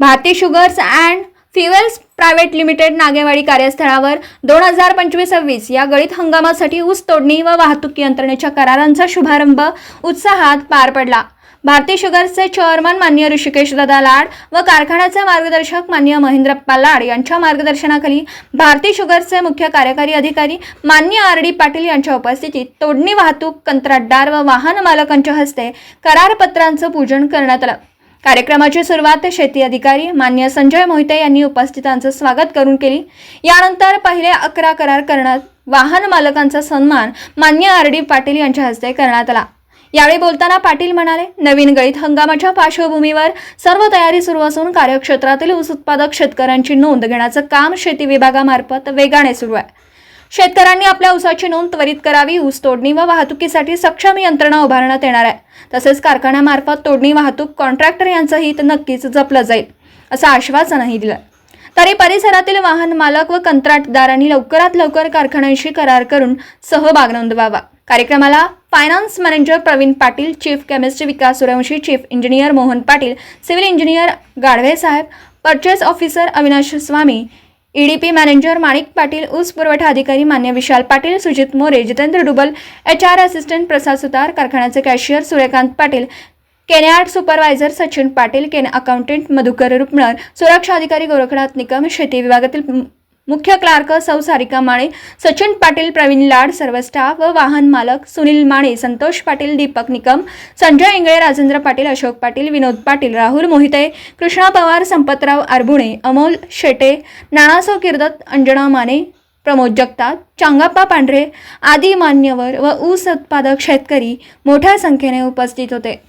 Bharati sugars and fuels private limited Nagewadi कार्यस्थळावर दोन हजार पंचवीस सव्वीस या गळीत हंगामासाठी ऊस तोडणी व वाहतूक यंत्रणेच्या करारांचा शुभारंभ उत्साहात पार पडला. भारती शुगर्सचे चेअरमन मान्य ऋषिकेश दादा लाड व कारखान्याचे मार्गदर्शक मान्य महेंद्रप्पा लाड यांच्या मार्गदर्शनाखाली भारती शुगर्सचे मुख्य कार्यकारी अधिकारी मान्य आर डी पाटील यांच्या उपस्थितीत तोडणी वाहतूक कंत्राटदार व वाहन मालकांच्या हस्ते करारपत्रांचं पूजन करण्यात आलं. कार्यक्रमाची सुरुवात शेती अधिकारी मान्य संजय मोहिते यांनी उपस्थितांचं स्वागत करून केली. यानंतर पहिले अकरा करार करण्यात वाहन मालकांचा सन्मान मान्य आर डी पाटील यांच्या हस्ते करण्यात आला. यावेळी बोलताना पाटील म्हणाले नवीन गळीत हंगामाच्या पार्श्वभूमीवर सर्व तयारी सुरू असून कार्यक्षेत्रातील ऊस उत्पादक शेतकऱ्यांची नोंद घेण्याचं काम शेती विभागामार्फत वेगाने सुरू आहे. शेतकऱ्यांनी आपल्या ऊसाची नोंद त्वरित करावी. ऊस तोडणी व वाहतुकीसाठी सक्षम यंत्रणा उभारण्यात येणार आहे. तसेच कारखान्यामार्फत तोडणी वाहतूक कॉन्ट्रॅक्टर यांचं हित नक्कीच जपलं जाईल असं आश्वासनही दिलं तरी परिसरातील वाहन मालक व कंत्राटदारांनी लवकरात लवकर कारखान्यांशी करार करून सहभाग नोंदवावा. कार्यक्रमाला finance manager Pravin Patil chief chemist Vikas Suryavanshi chief engineer Mohan Patil civil engineer Gadhave साहेब purchase officer Avinash Swami EDP manager Manik Patil ऊस पुरवठा अधिकारी मान्य Vishal Patil Sujit More Jitendra Dubal H R assistant Prasad Sutar कारखान्याचे cashier Suryakant Patil cane yard supervisor Sachin Patil cane accountant Madhukar Rupnar सुरक्षा अधिकारी गोरखनाथ निकम शेती विभागातील मुख्य क्लार्क सौ सारिका माळे सचिन पाटील प्रवीण लाड सर्व स्टाफ व वाहन मालक सुनील माळे संतोष पाटील दीपक निकम संजय इंगळे राजेंद्र पाटील अशोक पाटील विनोद पाटील राहुल मोहिते कृष्णा पवार संपतराव आरबुणे अमोल शेटे नाणासो किर्दत अंजना माने प्रमोद जगताप चांगाप्पा पांढरे आदी मान्यवर व ऊस उत्पादक शेतकरी मोठ्या संख्येने उपस्थित होते.